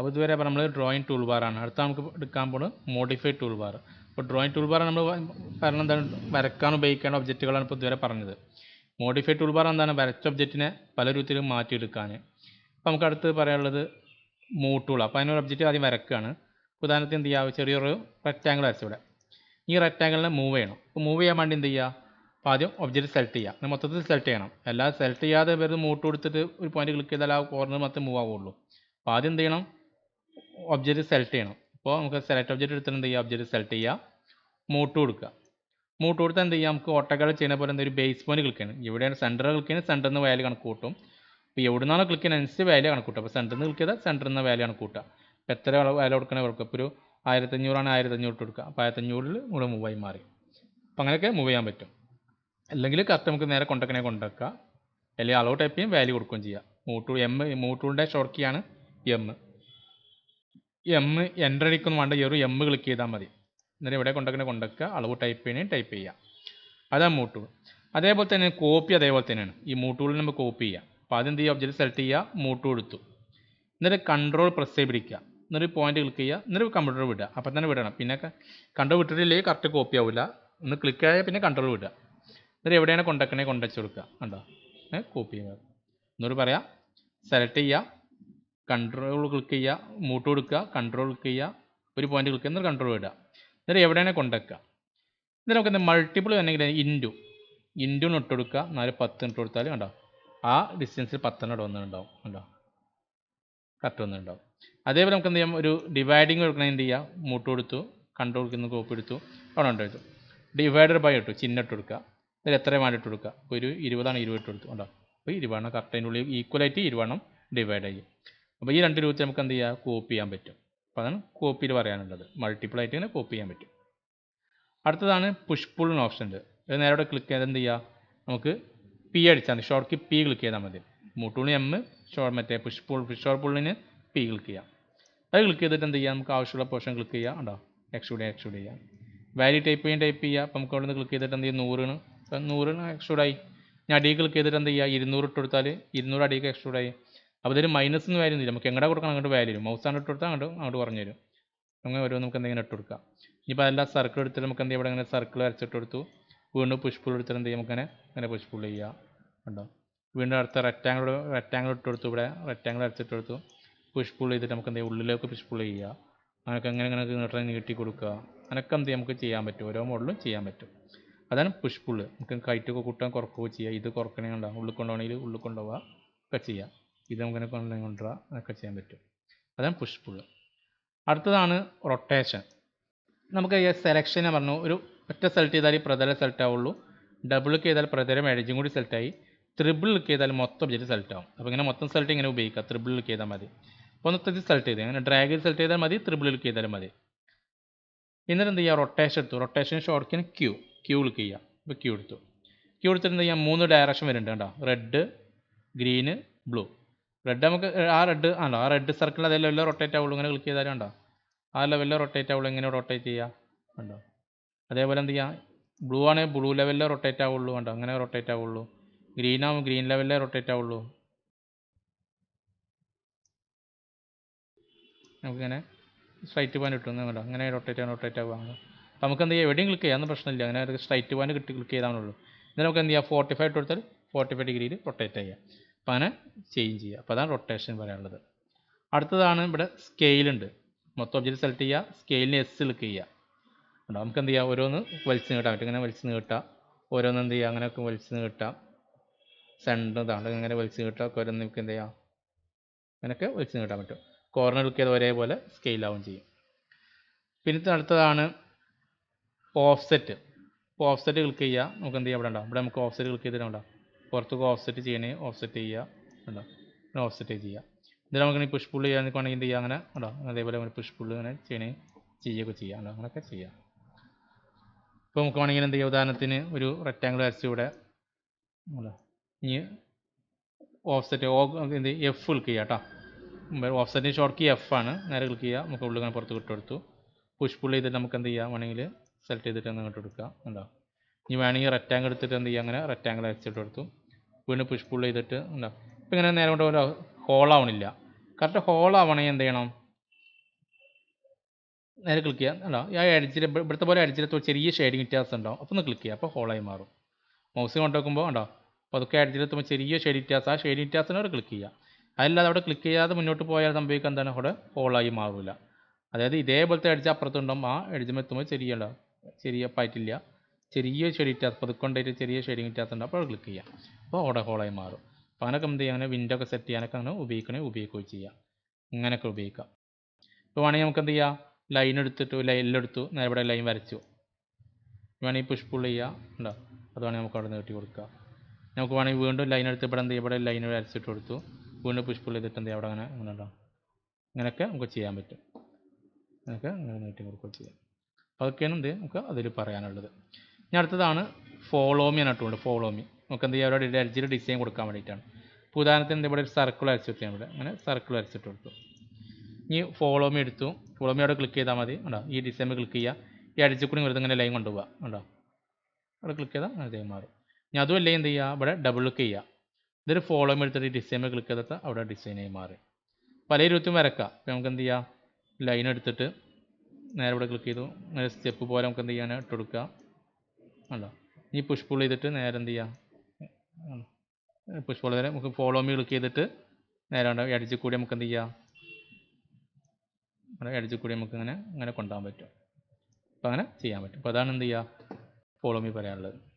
അപ്പോൾ ഇതുവരെ നമ്മൾ ഡ്രോയിങ് ടൂൾ ബാറാണ് അടുത്ത നമുക്ക് എടുക്കാൻ പോകുന്നത് മോഡിഫൈഡ് ടൂൾ ബാർ അപ്പോൾ ഡ്രോയിങ് ടൂൾ ബാർ നമ്മൾ കാരണം എന്താണ്? വരക്കാൻ ഉപയോഗിക്കേണ്ട ഒബ്ജക്റ്റുകളാണ് ഇപ്പോൾ ഇതുവരെ പറഞ്ഞത്. മോഡിഫൈഡ് ടൂൾ ബാർ എന്താണ്? വരച്ച ഒബ്ജക്റ്റിനെ പല രൂപത്തിലും മാറ്റിയെടുക്കാൻ അപ്പോൾ നമുക്ക് അടുത്ത് പറയാനുള്ളത് മൂ ടൂൾ അപ്പോൾ അതിനൊരു ഒബ്ജക്റ്റ് ആദ്യം വരക്കുകയാണ് ഉദാഹരണത്തിന് എന്ത് ചെയ്യുക ചെറിയൊരു റെക്റ്റാങ്കിൾ വരച്ചു ഇവിടെ. ഈ റെക്റ്റാങ്കിളിനെ മൂവ് ചെയ്യണം. അപ്പോൾ മൂവ് ചെയ്യാൻ വേണ്ടി എന്ത് ചെയ്യുക അപ്പോൾ ആദ്യം ഒബ്ജക്റ്റ് സെലക്ട് ചെയ്യുക മൊത്തത്തിൽ സെലക്ട് ചെയ്യണം. അല്ലാതെ സെലക്ട് ചെയ്യാതെ വെറുതെ മൂട്ട് കൊടുത്തിട്ട് ഒരു പോയിന്റ് ക്ലിക്ക് ചെയ്താൽ ആ കോർണർ മാത്രമേ മൂവ് ആവുള്ളൂ. അപ്പോൾ ആദ്യം എന്ത് ചെയ്യണം? ഒബ്ജക്റ്റ് സെലക്ട് ചെയ്യണം. അപ്പോൾ നമുക്ക് സെലക്ട് ഒബ്ജക്റ്റ് എടുത്തിട്ട് എന്ത് ചെയ്യുക ഒബ്ജക്റ്റ് സെലക്ട് ചെയ്യുക മൂട്ട് കൊടുക്കുക. മൂട്ട് കൊടുത്താൽ എന്ത് ചെയ്യുക നമുക്ക് ഓട്ടോകൾ ചെയ്യുന്ന പോലെ എന്തൊരു ബേസ് പോയിന്റ് ക്ലിക്ക് ചെയ്യണം. ഇവിടെയാണ് സെന്റർ ക്ലിക്ക് ചെയ്യുന്നത്. സെന്ററിൽ നിന്ന് വാല്യൂ കണക്ക് കൂട്ടും അപ്പോൾ എവിടെ നിന്നാണോ ക്ലിക്ക് ചെയ്യുന്ന അനുസരിച്ച് വാല്യൂ കണക്ക് കൂട്ടും അപ്പോൾ സെന്ററിൽ നിന്ന് ക്ലിക്ക് ചെയ്താൽ സെന്ററിൽ നിന്ന് വാല്യൂ കണക്ക് കൂട്ടുക അപ്പോൾ എത്ര വാല്യൂ കൊടുക്കണേ കൊടുക്കുക ഇപ്പോൾ ഒരു ആയിരത്തഞ്ഞൂറാണ് ആയിരത്തഞ്ഞൂറ് കൊടുക്കുക. അപ്പോൾ ആയിരത്തഞ്ഞൂറിൽ നമ്മൾ ആയി മാറി. അപ്പോൾ അങ്ങനെയൊക്കെ മൂവ് ചെയ്യാൻ പറ്റും. അല്ലെങ്കിൽ കറക്റ്റ് നമുക്ക് നേരെ കൊണ്ടക്കനെ കൊണ്ടുവയ്ക്കുക അല്ലെങ്കിൽ അളവ് ടൈപ്പ് ചെയ്യും വാല്യൂ കൊടുക്കുകയും ചെയ്യാം. മൂട്ടു എം മൂട്ടൂളിന്റെ ഷോർട്ട് എം എം എന്റർ അടിക്കൊന്നും വേണ്ട ഈ ഒരു എം ക്ലിക്ക് ചെയ്താൽ മതി. എന്നിട്ട് ഇവിടെ കൊണ്ടൊക്കെ കൊണ്ടൊക്കെ അളവ് ടൈപ്പ് ചെയ്യണേ ടൈപ്പ് ചെയ്യുക അതാ മൂട്ടൂൾ അതേപോലെ തന്നെ കോപ്പി അതേപോലെ തന്നെയാണ്. ഈ മൂട്ടൂളിൽ നമ്മൾ കോപ്പി ചെയ്യുക അപ്പോൾ ആദ്യം എന്ത് ചെയ്യുക? ഒബ്ജക്റ്റ് സെലക്ട് ചെയ്യുക മൂട്ടൂൾ എടുത്തു. എന്നിട്ട് കൺട്രോൾ പ്രസ് ചെയ്ത് പിടിക്കുക. എന്നിട്ട് പോയിന്റ് ക്ലിക്ക് ചെയ്യുക. എന്നിട്ട് കമ്പ്യൂട്ടർ വിടുക. അപ്പം തന്നെ വിടണം. പിന്നെ കൺട്രോൾ വിട്ടിട്ടില്ലെങ്കിൽ കറക്റ്റ് കോപ്പി ആവില്ല ഒന്ന് ക്ലിക്ക് ആയാൽ പിന്നെ കൺട്രോൾ വിടുക. എന്നിട്ട് എവിടെയാണ് കൊണ്ടക്കണേ? കൊണ്ടുവച്ച് കൊടുക്കുക. കണ്ടോ? കോപ്പി ചെയ്യുക എന്നോട് പറയാം സെലക്ട് ചെയ്യുക. കൺട്രോൾ ക്ലിക്ക് ചെയ്യുക മൂട്ട് കൊടുക്കുക കൺട്രോൾ ക്ലിക്ക് ചെയ്യുക ഒരു പോയിന്റ് ക്ലിക്ക് ചെയ്യുന്ന കൺട്രോൾ ഇടുക. എന്നിട്ട് എവിടെയാണ് കൊണ്ടുവയ്ക്കുക എന്നിട്ട് നമുക്ക് എന്താ മൾട്ടിപ്പിൾ വേണമെങ്കിൽ ഇന്റു ഇന്റു ഇട്ട് കൊടുക്കുക. നാല് പത്ത് ഇട്ട് കൊടുത്താൽ കണ്ടോ ആ ഡിസ്റ്റൻസിൽ പത്തെണ്ണം വന്നിട്ടുണ്ടാവും കണ്ടോ. കറക്റ്റ് വന്നിട്ടുണ്ടാവും. അതേപോലെ നമുക്ക് എന്ത് ചെയ്യാം? ഒരു ഡിവൈഡിങ് കൊടുക്കണമെങ്കിൽ എന്ത് ചെയ്യാം മൂട്ട് കൊടുത്തു കൺട്രോൾ കൊടുക്കുന്ന കോപ്പി എടുത്തു അവിടെ ഉണ്ടായിരുന്നു ഡിവൈഡർ ബൈ ഇട്ടു ചിഹ്നം ഇട്ട് കൊടുക്കുക. ഇതിൽ എത്ര വേണ്ടി ഇട്ട് കൊടുക്കുക? ഒരു ഇരുപതാണ് ഇരുപത് ഇട്ട് കൊടുത്തു ഉണ്ടോ അപ്പോൾ ഇരുപതെണ്ണം കറക്റ്റ് അതിന്റെ ഉള്ളിൽ ഈക്വലായിട്ട് ഇരുപതെണ്ണം ഡിവൈഡ് ചെയ്യും അപ്പോൾ ഈ രണ്ട് രൂപത്തിൽ നമുക്ക് എന്ത് ചെയ്യാം? കോപ്പി ചെയ്യാൻ പറ്റും. അപ്പോൾ അതാണ് കോപ്പിയിൽ പറയാനുള്ളത്. മൾട്ടിപ്പിൾ ആയിട്ട് ഇങ്ങനെ കോപ്പി ചെയ്യാൻ പറ്റും. അടുത്തതാണ് പുഷ് പുൾ ഓപ്ഷൻ ഉണ്ട്. അത് നേരെ ക്ലിക്ക് ചെയ്താൽ എന്ത് ചെയ്യുക നമുക്ക് പി അടിച്ചാൽ മതി. ഷോർട്ട് പി ക്ലിക്ക് ചെയ്താൽ മതി. മൂട്ടൂണി എം ഷോർട്ട് മറ്റേ പുഷ് പുൾ ഷോർട്ട് പുള്ളിന് പി ക്ലിക്ക് ചെയ്യാം. അത് ക്ലിക്ക് ചെയ്തിട്ട് എന്ത് ചെയ്യാം? നമുക്ക് ആവശ്യമുള്ള പോർഷൻ ക്ലിക്ക് ചെയ്യുക ഉണ്ടോ എക്സ്ട്രൂഡ് എക്സ്ട്രൂഡ് ചെയ്യാം. വാല്യൂ ടൈപ്പ് ചെയ്യാൻ ടൈപ്പ് ചെയ്യുക അപ്പം നമുക്ക് അവിടെ നിന്ന് ക്ലിക്ക് ചെയ്തിട്ട് എന്ത് ചെയ്യും? നൂറിന്. നൂറിന് എക്സ്ട്രൂഡായി ഞാൻ അടിയിൽ ക്ലിക്ക് ചെയ്തിട്ട് എന്ത് ചെയ്യുക ഇരുന്നൂറ് ഇട്ട് കൊടുത്താൽ ഇരുന്നൂറ് അടിയിൽ എക്സ്ട്രൂഡായി അപ്പോൾ ഇതൊരു മൈനസ് എന്ന് വാല്യൂ നമുക്ക് എങ്ങടെ കൊടുക്കണം അങ്ങോട്ട് വാല്യൂ വരും. മൗസ് ആണ് ഇട്ട് കൊടുത്താൽ അങ്ങോട്ട് അങ്ങോട്ട് പറഞ്ഞു തരും. അങ്ങനെ ഓരോ നമുക്ക് എന്തെങ്കിലും ഇട്ട് കൊടുക്കാം. ഇനിയിപ്പോൾ അതെല്ലാം സർക്കിൾ എടുത്തിട്ട് നമുക്ക് എന്ത് ഇവിടെ ഇങ്ങനെ സർക്കിൾ വരച്ചിട്ട് കൊടുത്തു. വീണ്ടും പുഷ് പുൾ എടുത്തിട്ട് എന്ത് ചെയ്യും? നമുക്ക് ഇങ്ങനെ ഇങ്ങനെ പുഷ് പുൾ ചെയ്യുക ഉണ്ടോ വീണ്ടും അടുത്ത റെക്റ്റാങ്കിൾ റെക്റ്റാങ്കിൾ ഇട്ട് കൊടുത്തു. ഇവിടെ റെക്റ്റാങ്കിൾ വരച്ചിട്ട് കൊടുത്തു. പുഷ് പുൾ ചെയ്തിട്ട് നമുക്ക് എന്ത് ചെയ്യും? ഉള്ളിലേക്ക് പുഷ് പുൾ ചെയ്യുക. അങ്ങനെയൊക്കെ അങ്ങനെ അങ്ങനെ നീട്ടം നീട്ടി കൊടുക്കുക. അങ്ങനെയൊക്കെ എന്ത് നമുക്ക് ചെയ്യാൻ പറ്റും. ഓരോ മോഡലും ചെയ്യാൻ പറ്റും. അതാണ് പുഷ് പുള്ള് നമുക്ക് കയറ്റൊക്കെ കൂട്ടാൻ കുറക്കുകയോ ചെയ്യുക ഇത് കുറക്കണേ ഉണ്ടാകും ഉള്ളിൽ കൊണ്ടുപോകണമെങ്കിൽ ഉള്ളിൽ കൊണ്ടുപോവുക. ഒക്കെ ചെയ്യാം. ഇത് നമുക്കിങ്ങനെ കൊണ്ടു കൊണ്ടുവരിക അതൊക്കെ ചെയ്യാൻ പറ്റും. അതാണ് പുഷ് പുൾ അടുത്തതാണ് റൊട്ടേഷൻ നമുക്ക് ഈ സെലക്ഷൻ പറഞ്ഞു. ഒരു ഒറ്റ സെലക്ട് ചെയ്താൽ ഈ പ്രതലം സെലക്ട് ആവുള്ളൂ. ഡബിൾ ക്ലിക്ക് ചെയ്താൽ പ്രതലം എഴുതും കൂടി സെലക്ട് ആയി. ത്രിബിൾ ക്ലിക്ക് ചെയ്താൽ മൊത്തം ഒബ്ജക്റ്റ് സെലക്ട് ആവും. അപ്പോൾ ഇങ്ങനെ മൊത്തം സെലക്ട് ഇങ്ങനെ ഉപയോഗിക്കുക ത്രിബിൾ ക്ലിക്ക് ചെയ്താൽ മതി. അപ്പോൾ ഒന്ന് സെലക്ട് ചെയ്ത്. അങ്ങനെ ഡ്രാഗ് സെലക്ട് ചെയ്താൽ മതി. ത്രിബിൾ ക്ലിക്ക് ചെയ്താലും മതി. എന്നിട്ട് എന്ത് ചെയ്യുക റൊട്ടേഷൻ എടുത്തു. റൊട്ടേഷൻ ഷോർട്ടിന് ക്യൂ ക്യൂ ക്ലിക്ക് ചെയ്യുക ഇപ്പോൾ ക്യൂ എടുത്തു. ക്യൂ എടുത്തിട്ട് എന്ത് ചെയ്യാം? മൂന്ന് ഡയറക്ഷൻ വരുന്നുണ്ട് കേട്ടോ റെഡ് ഗ്രീന് ബ്ലൂ റെഡ് നമുക്ക് ആ റെഡ് ആണല്ലോ ആ റെഡ് സർക്കിൾ അതേ ലെവലിൽ റൊട്ടേറ്റ് ആവുള്ളൂ ഇങ്ങനെ ക്ലിക്ക് ചെയ്താലും ഉണ്ടോ? ആ ലെവലിൽ റൊട്ടേറ്റ് ആവുള്ളൂ ഇങ്ങനെ റൊട്ടേറ്റ് ചെയ്യുക ഉണ്ടോ? അതേപോലെ എന്ത് ചെയ്യാം? ബ്ലൂ ആണെങ്കിൽ ബ്ലൂ ലെവലിൽ റൊട്ടേറ്റ് ആവുള്ളൂ ഉണ്ടോ അങ്ങനെ റൊട്ടേറ്റ് ആവുള്ളൂ ഗ്രീൻ ആവും ഗ്രീൻ ലെവലിലേ റൊട്ടേറ്റ് ആവുള്ളൂ നമുക്കിങ്ങനെ സ്ട്രൈറ്റ് പോയിന്റ് കിട്ടും കേട്ടോ അങ്ങനെ റൊട്ടേറ്റ് ആണ് റൊട്ടേറ്റ് ആവുക അപ്പോൾ നമുക്ക് എന്ത് ചെയ്യാം? എവിടെയും ക്ലിക്ക് ചെയ്യാൻ പ്രശ്നമില്ല. അങ്ങനെ സ്ട്രൈറ്റ് പോയിന്റ് കിട്ടി ക്ലിക്ക് ചെയ്താണുള്ളൂ എന്നിട്ട് നമുക്ക് എന്ത് ചെയ്യാം? ഫോർട്ടി ഫൈവ് കൊടുത്താൽ ഫോർട്ടി ഫൈവ് ഡിഗ്രിയിൽ റൊട്ടേറ്റ് അപ്പോൾ അങ്ങനെ ചേഞ്ച് ചെയ്യുക. അപ്പോൾ അതാണ് റൊട്ടേഷൻ പറയാനുള്ളത്. അടുത്തതാണ് ഇവിടെ സ്കെയിലുണ്ട് മൊത്തം ഒബ്ജക്റ്റ് സെലക്ട് ചെയ്യുക സ്കെയിലിന് എസ് ക്ലിക്ക് ചെയ്യുക. ഉണ്ടോ നമുക്ക് എന്ത് ചെയ്യാം? ഓരോന്ന് വലിച്ച് നീട്ടാം. പറ്റും ഇങ്ങനെ വലിച്ച് നീട്ടാം. ഓരോന്ന് എന്ത് ചെയ്യുക അങ്ങനെയൊക്കെ വലിച്ച് നീട്ടാം. സെന്റർ ഇതാണ് ഇങ്ങനെ വലിച്ച് നീട്ടാം. ഓരോന്ന് നമുക്ക് എന്ത് ചെയ്യാം? അങ്ങനെയൊക്കെ വലിച്ച് നീട്ടാൻ പറ്റും. കോർണർ ക്ലിക്ക് ചെയ്ത് ഒരേപോലെ സ്കെയിലാവും ചെയ്യും. പിന്നെ അടുത്തതാണ് ഓഫ്സെറ്റ് ഓഫ്സെറ്റ് ക്ലിക്ക് ചെയ്യുക നമുക്ക് എന്ത് ചെയ്യാം? ഇവിടെ ഉണ്ടാവും. ഇവിടെ നമുക്ക് ഓഫ്സെറ്റ് ക്ലിക്ക് ചെയ്തിട്ട് ഉണ്ടാവും പുറത്തേക്ക് ഓഫ്സെറ്റ് ചെയ്യണേ ഓഫ്സെറ്റ് ചെയ്യുക ഉണ്ടോ പിന്നെ ഓഫ്സെറ്റ് ചെയ്യുക. എന്നിട്ട് നമുക്ക് പുഷ് പുള്ള് ചെയ്യാൻ വേണ്ടി എന്ത് ചെയ്യുക അങ്ങനെ ഉണ്ടോ അതേപോലെ നമ്മൾ പുഷ് പുള്ള് ഇങ്ങനെ ചെയ്യണേ ചെയ്യുകയൊക്കെ ചെയ്യുക ഉണ്ടോ അങ്ങനെയൊക്കെ ചെയ്യാം. ഇപ്പോൾ നമുക്ക് വേണമെങ്കിൽ എന്ത് ചെയ്യുക ഉദാഹരണത്തിന് ഒരു റെക്റ്റാങ്കിൾ വരച്ച് ഇവിടെ ഇനി ഓഫ്സെറ്റ് ഓ എന്ത് എഫ് ക്ലിക്ക് ചെയ്യുക കേട്ടോ. ഓഫ്സെറ്റിന് ഷോർട്ട് കീ എഫ് ആണ്. നേരെ ക്ലിക്ക് ചെയ്യുക നമുക്ക് ഉള്ളിൽ ഇങ്ങനെ പുറത്ത് കൊടുത്തു പുഷ് പുള്ള് ചെയ്തിട്ട് നമുക്ക് എന്ത് ചെയ്യാം? വേണമെങ്കിൽ സെലക്ട് ചെയ്തിട്ട് അങ്ങോട്ട് കൊടുക്കുക ഉണ്ടോ ഇനി വേണമെങ്കിൽ റെക്റ്റാങ്കിൾ എടുത്തിട്ട് എന്ത് ചെയ്യുക അങ്ങനെ റെക്റ്റാങ്കിൾ വരച്ചിട്ട് കൊടുത്തു. വീണ്ടും പുഷ് പുള്ള് ചെയ്തിട്ട് ഉണ്ടാവും ഇപ്പം ഇങ്ങനെ നേരെ കൊണ്ട് ഹോളാവണില്ല കറക്റ്റ് ഹോളാവണമെങ്കിൽ എന്ത് ചെയ്യണം? നേരെ ക്ലിക്ക് ചെയ്യാം അല്ല ആ അടിച്ചിട്ട് ഇവിടുത്തെ പോലെ അടിച്ചിട്ട് ചെറിയ ഷെയ്ഡിങ് വ്യത്യാസം ഉണ്ടാവും. അപ്പോൾ ഒന്ന് ക്ലിക്ക് ചെയ്യാം അപ്പോൾ ഹോളായി മാറും. മൗസ് കൊണ്ടുവെക്കുമ്പോൾ ഉണ്ടോ അപ്പോൾ അതൊക്കെ എഡ്ജിലെത്തുമ്പോൾ ചെറിയ ഷെയ്ഡ് വ്യത്യാസം. ആ ഷെയ്ഡ് വ്യത്യാസത്തിന് അവിടെ ക്ലിക്ക് ചെയ്യുക. അതല്ലാതെ അവിടെ ക്ലിക്ക് ചെയ്യാതെ മുന്നോട്ട് പോയാൽ സംഭവിക്കാൻ തന്നെ അവിടെ ഹോളായി മാറില്ല അതായത് ഇതേപോലത്തെ എഡ്ജ് അപ്പുറത്തുണ്ടാവും. ആ അടിച്ചുമ്പോൾ എത്തുമ്പോൾ ചെറിയ ഉണ്ടാവും ചെറിയ പായിട്ടില്ല ചെറിയ ഷെയ്ഡ് ഇറ്റാത്ത പതുക്കൊണ്ടായിട്ട് ചെറിയ ഷെയ്ഡിങ് ഇറ്റാത്തുണ്ട് അപ്പോൾ ക്ലിക്ക് ചെയ്യാം. അപ്പോൾ അവിടെ ഹോളായി മാറും. അപ്പോൾ അങ്ങനെയൊക്കെ എന്ത് ചെയ്യാൻ വിൻഡോ ഒക്കെ സെറ്റ് ചെയ്യാനൊക്കെ അങ്ങനെ ഉപയോഗിക്കണേ ഉപയോഗിക്കുകയും ചെയ്യാം. ഇങ്ങനെയൊക്കെ ഉപയോഗിക്കാം. ഇപ്പോൾ വേണമെങ്കിൽ നമുക്ക് എന്ത് ചെയ്യാം? ലൈൻ എടുത്തിട്ട് ലൈനിലെടുത്തു നേരെ ഇവിടെ ലൈൻ വരച്ചു. വേണമെങ്കിൽ പുഷ് പുൾ ചെയ്യുക ഉണ്ടോ അത് വേണമെങ്കിൽ നമുക്ക് അവിടെ നീട്ടി കൊടുക്കുക നമുക്ക് വേണമെങ്കിൽ വീണ്ടും ലൈൻ എടുത്ത് ഇവിടെ എന്ത് ഇവിടെ ലൈൻ വരച്ചിട്ട് കൊടുത്തു. വീണ്ടും പുഷ് പുൾ ചെയ്തിട്ട് എന്ത് അവിടെ അങ്ങനെ അങ്ങനെ ഉണ്ടോ? ഇങ്ങനെയൊക്കെ നമുക്ക് ചെയ്യാൻ പറ്റും. അങ്ങനെയൊക്കെ അങ്ങനെ നീട്ടി കൊടുക്കുകയും ചെയ്യാം. അപ്പോൾ അതൊക്കെയാണ് എന്ത്? നമുക്ക് അതിൽ പറയാനുള്ളത്. ഇനി അടുത്തതാണ് ഫോളോമി എന്ന ഫോളോ ഫോളോമി നമുക്ക് എന്ത് ചെയ്യാം? അവരുടെ ഡിസൈൻ കൊടുക്കാൻ വേണ്ടിയിട്ടാണ്. ഇപ്പോൾ ഉദാഹരണത്തിന് ഇവിടെ ഒരു സർക്കിൾ വരച്ചിട്ട് ഞാൻ ഇവിടെ. അങ്ങനെ സർക്കിൾ വരച്ചിട്ട് കൊടുത്തു. ഇനി ഫോളോ മീ എടുത്തു. ഫോളോ മീ അവിടെ ക്ലിക്ക് ചെയ്താൽ മതി. ഉണ്ടോ ഈ ഡിസൈൻ ക്ലിക്ക് ചെയ്യുക. ഈ അടിച്ചു കൂടി വെറുതെ ഇങ്ങനെ ലൈൻ കൊണ്ടുപോകുക ഉണ്ടോ അവിടെ ക്ലിക്ക് ചെയ്താൽ അതേ മാറും. ഇനി അതുമല്ല എന്ത് ചെയ്യുക? ഇവിടെ ഡബിൾ ക്ലിക്ക് ചെയ്യുക. ഇതൊരു ഫോളോ മീ എടുത്തിട്ട് ഈ ഡിസൈൻ ക്ലിക്ക് ചെയ്തിട്ട് അവിടെ ഡിസൈനായി മാറി. പല രൂപത്തും വരക്കാം. അപ്പോൾ നമുക്ക് എന്ത് ചെയ്യാം? ലൈൻ എടുത്തിട്ട് നേരെ ഇവിടെ ക്ലിക്ക് ചെയ്തു. നേരെ സ്റ്റെപ്പ് പോലെ നമുക്ക് എന്ത് ചെയ്യാൻ ഇട്ട് കൊടുക്കുക ഉണ്ടോ? ഇനി പുഷ് പുൾ ചെയ്തിട്ട് നേരെ എന്ത് ചെയ്യാം? പുഷ് പുൾ നമുക്ക് ഫോളോ മീ ക്ലിക്ക് ചെയ്തിട്ട് നേരെ ഉണ്ടാവും അടിച്ച് കൂടി നമുക്ക് എന്ത് ചെയ്യാം? നമ്മുടെ എഡ്ജിൽ കൂടി നമുക്ക് ഇങ്ങനെ ഇങ്ങനെ കൊണ്ടുപോകാൻ പറ്റും. അപ്പോൾ അങ്ങനെ ചെയ്യാൻ പറ്റും. അപ്പോൾ അതാണ് എന്ത് ചെയ്യുക ഫോളോ മീ പറയാനുള്ളത്.